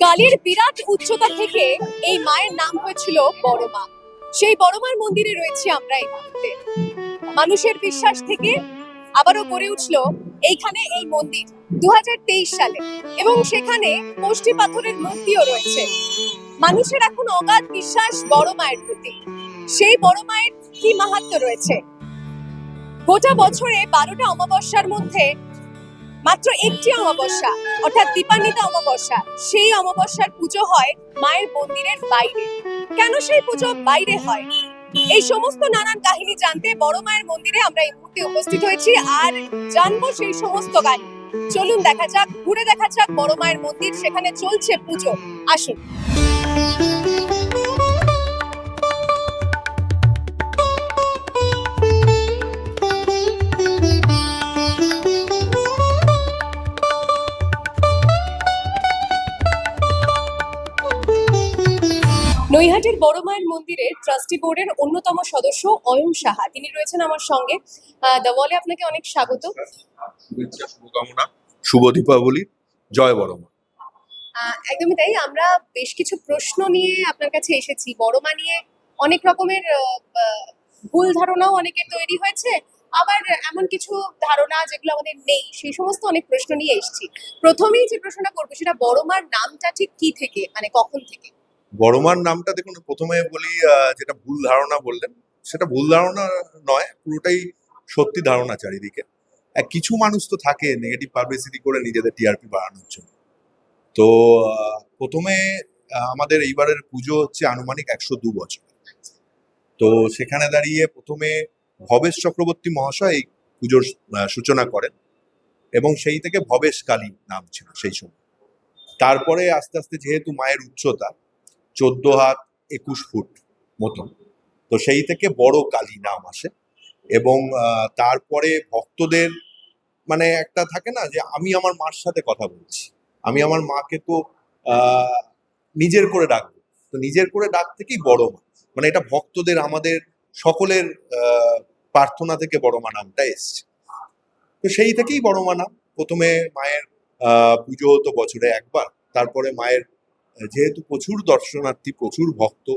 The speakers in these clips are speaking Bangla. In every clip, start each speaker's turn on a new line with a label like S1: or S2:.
S1: কালীর বিরাট উচ্চতা থেকে এই মায়ের নাম হয়েছিল বড় মা সেই বড় মার মন্দিরে রয়েছে আমরা এই মুহূর্তে। মানুষের বিশ্বাস থেকে আবারও গড়ে উঠল এইখানে এই মন্দির দু সালে এবং সেখানে কোষ্ঠী পাথরের মূর্তিও রয়েছে। মানুষের এখন অগাধ বিশ্বাস বড় মায়ের প্রতি। সেই বড় মায়ের কি মাহাত্ম রয়েছে? গোটা বছরে বারোটা অমাবস্যার মধ্যে মাত্র একটি অমাবস্যা, অর্থাৎ দীপান্বিতা অমাবস্যা, সেই অমাবস্যার পুজো হয় মায়ের মন্দিরের বাইরে। কেন সেই পুজো বাইরে হয়? এই সমস্ত নানান কাহিনী জানতে বড় মায়ের মন্দিরে আমরা এই মুহূর্তে উপস্থিত হয়েছি আর জানব সেই সমস্ত কাহিনী। চলুন দেখা যাক, ঘুরে দেখা যাক বড় মায়ের মন্দির, সেখানে চলছে পুজো। আসুন। নৈহাটির বড় মায়ের মন্দিরের ট্রাস্টি বোর্ডের অন্যতম সদস্য অয়ন সাহা। তিনি রয়েছেন আমার সঙ্গে। দ্য ওয়ালে আপনাকে অনেক স্বাগত।
S2: শুভকামনা। শুভ দীপাবলি। জয় বড়মা
S1: আহ, একদমই তাই। আমরা বেশ কিছু প্রশ্ন নিয়ে আপনার কাছে এসেছি। বড় মা নিয়ে অনেক রকমের ভুল ধারণাও অনেকের তৈরি হয়েছে। আবার এমন কিছু ধারণা যেগুলো আমাদের নেই সেই সমস্ত অনেক প্রশ্ন নিয়ে এসেছি। প্রথমেই যে প্রশ্নটা করব সেটা বড় মার নামটা ঠিক কি থেকে? মানে কখন থেকে?
S2: বড়মার নামটা দেখুন, প্রথমে বলি যেটা ভুল ধারণা বললেন, সেটা ভুল ধারণা নয়, পুরোটাই সত্যি ধারণা চারিদিকে। কিছু মানুষ তো থাকে নেগেটিভ পাবলিসিটি করে নিজেদের টিআরপি বাড়ানোর জন্য। তো প্রথমে আমাদের এইবারের পুজো হচ্ছে আনুমানিক একশো দু বছর। তো সেখানে দাঁড়িয়ে প্রথমে ভবেশ চক্রবর্তী মহাশয় এই পুজোর সূচনা করেন এবং সেই থেকে ভবেশ কালী নাম ছিল সেই সময়। তারপরে আস্তে আস্তে যেহেতু মায়ের উচ্চতা চোদ্দ হাত একুশ ফুট মতন। তো সেই থেকে বড় কালী নাম আসে এবং তারপরে ভক্তদের মানে একটা থাকে না যে, আমি আমার মার সাথে কথা বলছি। আমি আমার মাকে তো নিজের করে ডাকবো। তো নিজের করে ডাক থেকেই বড় মা। মানে এটা ভক্তদের, আমাদের সকলের প্রার্থনা থেকে বড় মা নামটা এসছে। তো সেই থেকেই বড় মা নাম। প্রথমে মায়ের পুজো হতো বছরে একবার, তারপরে মায়ের যেহেতু প্রচুর দর্শনার্থী, প্রচুর ভক্ত,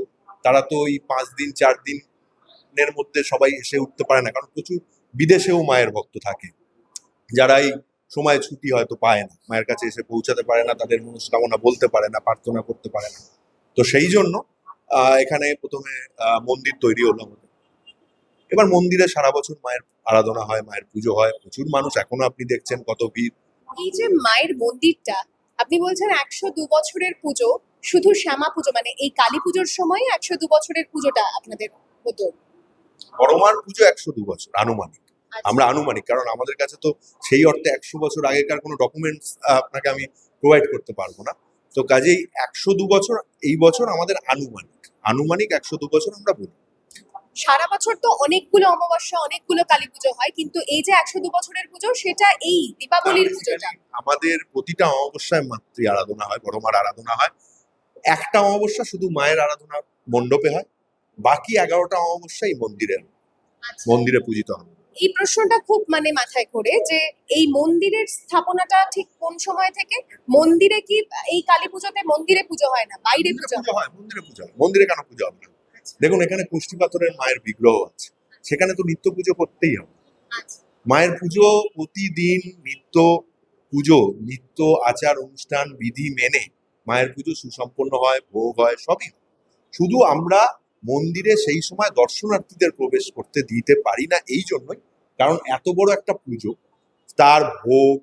S2: তারা তো ওই পাঁচ দিন, চার দিনের মধ্যে সবাই এসে উঠতে পারে না, কারণ প্রচুর বিদেশেও মায়ের ভক্ত থাকে। যারা এই সময় ছুটি হয়তো পায় না, মায়ের কাছে এসে পৌঁছাতে পারে না, তাদের মনস্কামনা বলতে পারে না, প্রার্থনা করতে পারে না। তো সেই জন্য এখানে প্রথমে মন্দির তৈরি হলো আমাদের। এবার মন্দিরে সারা বছর মায়ের আরাধনা হয়, মায়ের পুজো হয়, প্রচুর মানুষ এখনও আপনি দেখছেন কত ভিড়।
S1: এই যে মায়ের মন্দিরটা আপনি বলছেন একশো দু বছরের পুজো শুধু শ্যামা পুজো মানে এই কালী পুজোর সময় একশো দু বছরের পুজোটা আপনাদের হতো?
S2: বড়মার পুজো একশো দু বছর আনুমানিক।
S1: আচ্ছা।
S2: আমরা আনুমানিক কারণ আমাদের কাছে তো সেই অর্থে একশো বছর আগেকার কোনো ডকুমেন্টস আপনাকে আমি প্রোভাইড করতে পারব না। তো কাজেই একশো দু বছর এই বছর আমাদের আনুমানিক আনুমানিক একশো দু বছর আমরা বলি।
S1: সারা বছর তো অনেকগুলো অমাবস্যা অনেকগুলো কালী পুজো হয় কিন্তু এই যে একশো দু বছরের পুজো সেটা এই দীপাবলির পুজোটা।
S2: আমাদের প্রতিটা অমাবস্যায় মাতৃ আরাধনা হয় বড় মার আরাধনা হয়। একটা অমাবস্যা শুধু মায়ের আরাধনা মণ্ডপে হয় বাকি এগারোটা অমাবস্যাই মন্দিরে।
S1: আচ্ছা।
S2: মন্দিরে পূজিত হয়।
S1: এই প্রশ্নটা খুব মানে মাথায় করে যে এই মন্দিরের স্থাপনাটা ঠিক কোন সময় থেকে? মন্দিরে কি এই কালী পুজোতে মন্দিরে পুজো হয় না বাইরে পুজো হয়
S2: মন্দিরে পুজো হয়। মন্দিরে কেন পুজো হবে না? দেখুন এখানে কুষ্টি পাথরের মায়ের বিগ্রহ আছে। সেখানে তো নিত্য পুজো করতেই হবে।
S1: আচ্ছা।
S2: মায়ের পুজো প্রতিদিন নিত্য পুজো নিত্য আচার অনুষ্ঠান বিধি মেনে মায়ের পুজো সুসম্পন্ন হয় ভোগ হয় সবই শুধু আমরা মন্দিরে সেই সময় দর্শনার্থীদের প্রবেশ করতে দিতে পারি না এই জন্যই কারণ এত বড় একটা পুজো তার ভোগ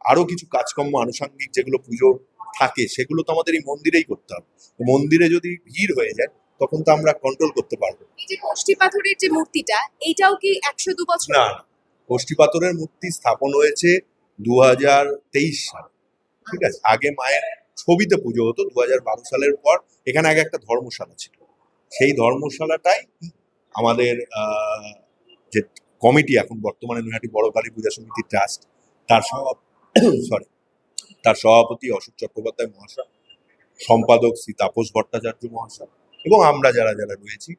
S2: আরও কিছু কাজকর্ম আনুষঙ্গিক যেগুলো পুজো থাকে সেগুলো তো আমাদের এই মন্দিরেই করতে হবে। মন্দিরে যদি ভিড় হয়ে যায় তখন তো আমরা কন্ট্রোল করতে পারব।
S1: এই যে কোষ্ঠী পাথরের যে মূর্তিটা এইটাও কি একশো দু বছর?
S2: না কোষ্ঠী পাথরের মূর্তি স্থাপন হয়েছে দু হাজার তেইশ সালে। ঠিক আছে? আগে মায়ের ছবিতে পুজো হতো দু হাজার বারো সালের পর এখানে আগে একটা ধর্মশালা ছিল। সেই ধর্মশালাটাই আমাদের আহ, যে কমিটি এখন বর্তমানে নৈহাটি বড় কালী পূজা সমিতি ট্রাস্ট তার সরি তার সভাপতি অশোক চট্টোপাধ্যায় মহাশয় সম্পাদক শ্রী তাপস ভট্টাচার্য মহাশয় এবং আমরা যারা যারা রয়েছি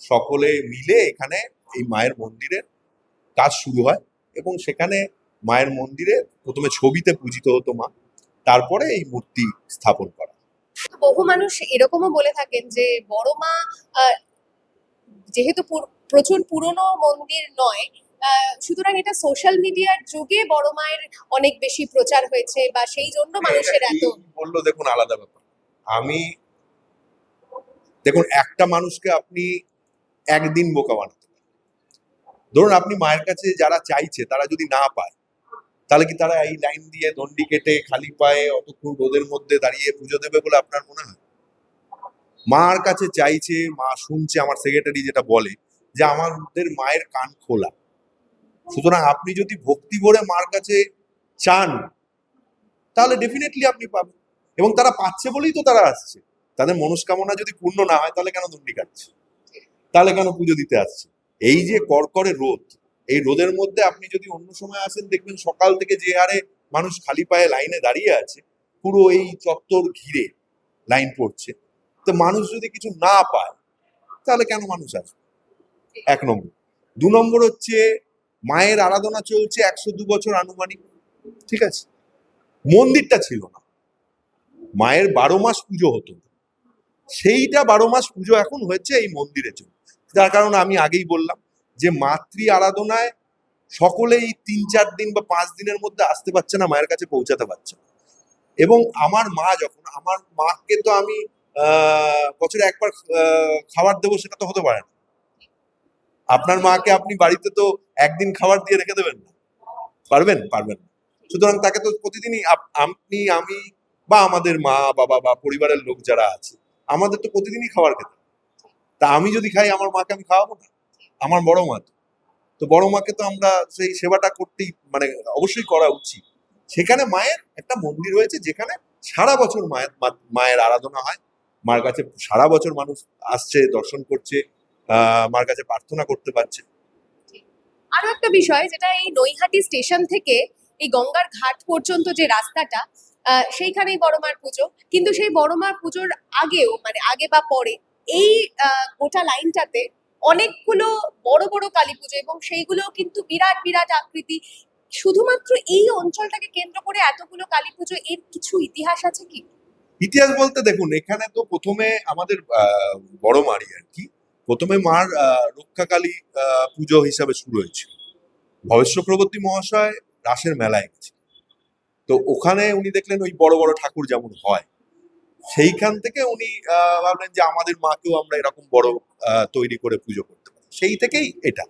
S2: সকলে মিলে এখানে এই মায়ের মন্দিরের কাজ শুরু হয় এবং সেখানে মায়ের মন্দিরে প্রথমে ছবিতে পূজিত হতো মা তারপরে এই মূর্তি স্থাপন করা।
S1: বহু মানুষ এরকমও বলে থাকেন যে বড় মা যেহেতু প্রচুর পুরনো মন্দির নয় সুতরাং এটা সোশ্যাল মিডিয়ার যুগে বড় মায়ের অনেক বেশি প্রচার হয়েছে বা সেই জন্য মানুষের এত
S2: বলল দেখুন আলাদা ব্যাপার। আমি দেখুন, একটা মানুষকে আপনি একদিন বোকা বানাতে পারেন। ধরুন, আপনি মায়ের কাছে যারা চাইছে, তারা যদি না পায়, তাহলে কি তারা এই লাইন দিয়ে দণ্ডি কেটে খালি পায়ে অতক্ষণ রোদের মধ্যে দাঁড়িয়ে পুজো দেবে বলে আপনার মনে হয়? মার কাছে চাইছে, মা শুনছে, আমার সেক্রেটারি যেটা বলে যে আমাদের মায়ের কান খোলা। সুতরাং আপনি যদি ভক্তি ভরে মার কাছে চান, তাহলে ডেফিনেটলি আপনি পাবেন। এবং তারা পাচ্ছে বলেই তো তারা আসছে। তাদের মনস্কামনা যদি পূর্ণ না হয়, তাহলে কেন দণ্ডি কাটছে তাহলে কেন পুজো দিতে আসছে? এই যে করকরে রোদ, এই রোদের মধ্যে আপনি যদি অন্য সময় আসেন, দেখবেন সকাল থেকে যে হারে মানুষ খালি পায়ে লাইনে দাঁড়িয়ে আছে, পুরো এই চত্বর ঘিরে লাইন পড়ছে। তো মানুষ যদি কিছু না পায়, তাহলে কেন মানুষ আসবে? এক নম্বর। দু নম্বর হচ্ছে মায়ের আরাধনা চলছে একশো দু বছর আনুমানিক, ঠিক আছে? মন্দিরটা ছিল না। মায়ের বারো মাস পুজো হতো সেইটা বারো মাস পুজো এখন হয়েছে এই মন্দিরের জন্য। তার কারণ আমি আগেই বললাম যে মাতৃ আরাধনায় সকলেই তিন, চার দিন বা পাঁচ দিনের মধ্যে আসতে পারছে না, মায়ের কাছে পৌঁছাতে পারছে এবং আমার মা যখন, আমার মাকে তো আমি বছরে একবার খাবার দেবো সেটা তো হতে পারে না। আপনার মাকে আপনি বাড়িতে তো একদিন খাবার দিয়ে রেখে দেবেন না। পারবেন? পারবেন সুতরাং তাকে তো প্রতিদিনই আপ- আপনি, আমি বা আমাদের মা, বাবা বা পরিবারের লোক যারা আছে আমাদের তো প্রতিদিনই খাবার খেতে তা আমি যদি খাই, আমার মাকে আমি খাওয়াবো না? আমার বড় মা তো। তো বড় মাকে তো আমরা সেই সেবাটা করতেই মানে অবশ্যই করা উচিত। সেখানে মায়ের একটা মন্দির রয়েছে, যেখানে সারা বছর মায়ের মায়ের আরাধনা হয়। মার কাছে সারা বছর মানুষ আসছে, দর্শন করছে মার কাছে প্রার্থনা করতে পারছে।
S1: আরও একটা বিষয়, যেটা এই নৈহাটি স্টেশন থেকে এই গঙ্গার ঘাট পর্যন্ত যে রাস্তাটা সেইখানেই বড়মার পুজো। কিন্তু সেই বড়মার পুজোর আগেও মানে আগে বা পরে, এই গোটা লাইনটাতে অনেকগুলো বড় বড় কালী পুজো এবং সেইগুলো কিন্তু বিরাট বিরাট আকৃতি। শুধুমাত্র এই অঞ্চলটাকে কেন্দ্র করে এতগুলো কালী পুজো, এর কিছু ইতিহাস আছে কি?
S2: ইতিহাস বলতে দেখুন, এখানে তো প্রথমে আমাদের বড় মারি আর কি। প্রথমে মার রক্ষাকালী পুজো হিসাবে শুরু হয়েছিল। ভবেশ মহাশয় রাসের মেলায় গেছে তো ওখানে উনি দেখলেন ওই বড় বড় ঠাকুর যেমন হয়, সেইখান থেকে উনি ভাবলেন যে আমাদের মাকেও আমরা এরকম বড় তৈরি করে পুজো করতে পারি। সেই থেকেই এটা।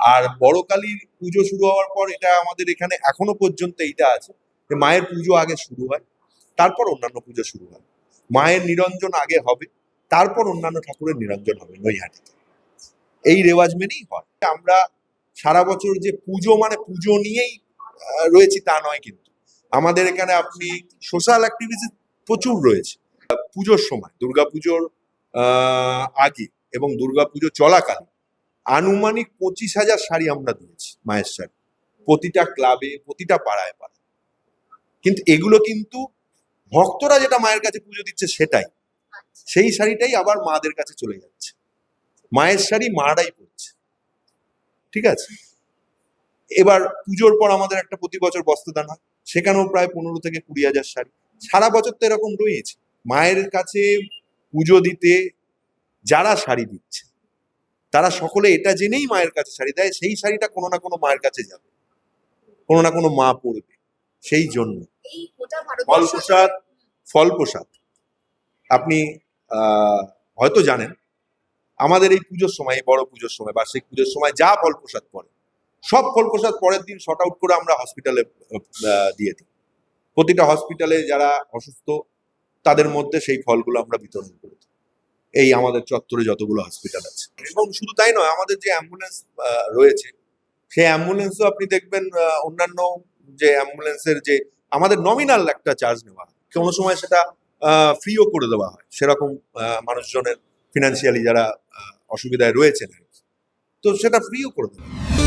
S2: আর বড় কালীর পুজো শুরু হওয়ার পর এটা আমাদের এখানে এখনও পর্যন্ত এইটা আছে যে মায়ের পুজো আগে শুরু হয়, তারপর অন্যান্য পুজো শুরু হয়। মায়ের নিরঞ্জন আগে হবে, তারপর অন্যান্য ঠাকুরের নিরঞ্জন হবে নৈহাটিতে। এই রেওয়াজ মেনেই হয়। আমরা সারা বছর যে পুজো মানে পুজো নিয়েই রয়েছি তা নয় কিন্তু। আমাদের এখানে আপনি সোশ্যাল অ্যাক্টিভিটি প্রচুর রয়েছে। পুজোর সময় দুর্গাপুজোর আগে এবং দুর্গাপুজো চলাকালীন আনুমানিক পঁচিশ হাজার শাড়ি আমরা দিয়েছি মায়ের শাড়ি। প্রতিটা ক্লাবে প্রতিটা পাড়ায় পাড়ায়। কিন্তু এগুলো কিন্তু ভক্তরা যেটা মায়ের কাছে পুজো দিচ্ছে সেটাই। সেই শাড়িটাই আবার মাদের কাছে চলে যাচ্ছে। মায়ের শাড়ি মারাই পড়ছে। ঠিক আছে? এবার পুজোর পর আমাদের একটা প্রতি বছর বস্ত্রদান হয়। সেখানেও প্রায় পনেরো থেকে কুড়ি হাজার শাড়ি। সারা বছর তো এরকম রয়েছে। মায়ের কাছে পুজো দিতে যারা শাড়ি দিচ্ছে তারা সকলে এটা জেনেই মায়ের কাছে শাড়ি দেয় সেই শাড়িটা কোনো না কোনো মায়ের কাছে যাবে কোনো না কোনো মা পরবে সেই জন্য। ফল প্রসাদ ফল প্রসাদ আপনি আহ, হয়তো জানেন আমাদের এই পুজোর সময় এই বড় পুজোর সময় বার্ষিক পুজোর সময় যা ফল প্রসাদ পড়ে সব ফল প্রসাদ পরের দিন শর্ট আউট করে আমরা হসপিটালে দিয়ে দিই। প্রতিটা হসপিটালে যারা অসুস্থ, তাদের মধ্যে সেই ফলগুলো আমরা বিতরণ করে দিই। এই আমাদের চত্বরে যতগুলো হসপিটাল আছে। এবং শুধু তাই নয়, আমাদের যে অ্যাম্বুলেন্স রয়েছে, সেই অ্যাম্বুলেন্সও আপনি দেখবেন অন্যান্য যে অ্যাম্বুলেন্সের যে, আমাদের নমিনাল একটা চার্জ নেওয়া হয়। কোনো সময় সেটা ফ্রিও করে দেওয়া হয়। সেরকম মানুষজনের ফিনান্সিয়ালি যারা অসুবিধায় রয়েছেন তো সেটা ফ্রিও করে দেওয়া হয়।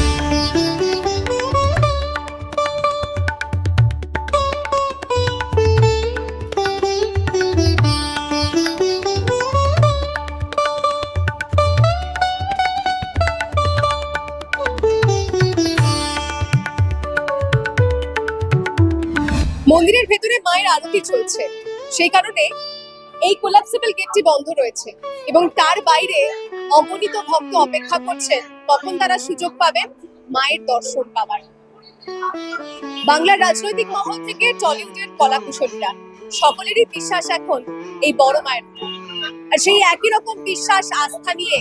S1: মন্দিরের ভেতরে মায়ের আরতি চলছে। সেই কারণে এই কোলাপসিবল গেটটি বন্ধ রয়েছে এবং তার বাইরে অগণিত ভক্ত অপেক্ষা করছেন, কখন তারা সুযোগ পাবেন মায়ের দর্শন পাবার বাংলার রাজনৈতিক মহল থেকে টলিউডের কলাকুশলীরা, সকলেরই বিশ্বাস এখন এই বড় মায়ের আর সেই একই রকম বিশ্বাস, আস্থা নিয়ে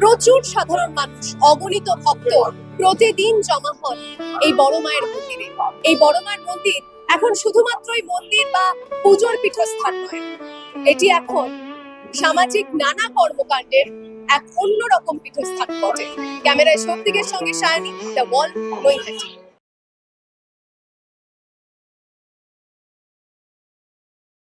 S1: প্রচুর সাধারণ মানুষ, অগণিত ভক্ত প্রতিদিন জমা হন এই বড় মায়ের মন্দিরে। এই বড় মায়ের মন্দির এখন শুধুমাত্রই মন্দির বা পুজোর পীঠস্থান নয়। এটি এখন সামাজিক নানা কর্মকাণ্ডের এক অন্যরকম পীঠস্থান বটে। ক্যামেরায় শক্তিকের সঙ্গে সায়নি দ্য ওয়াল নৈহাটি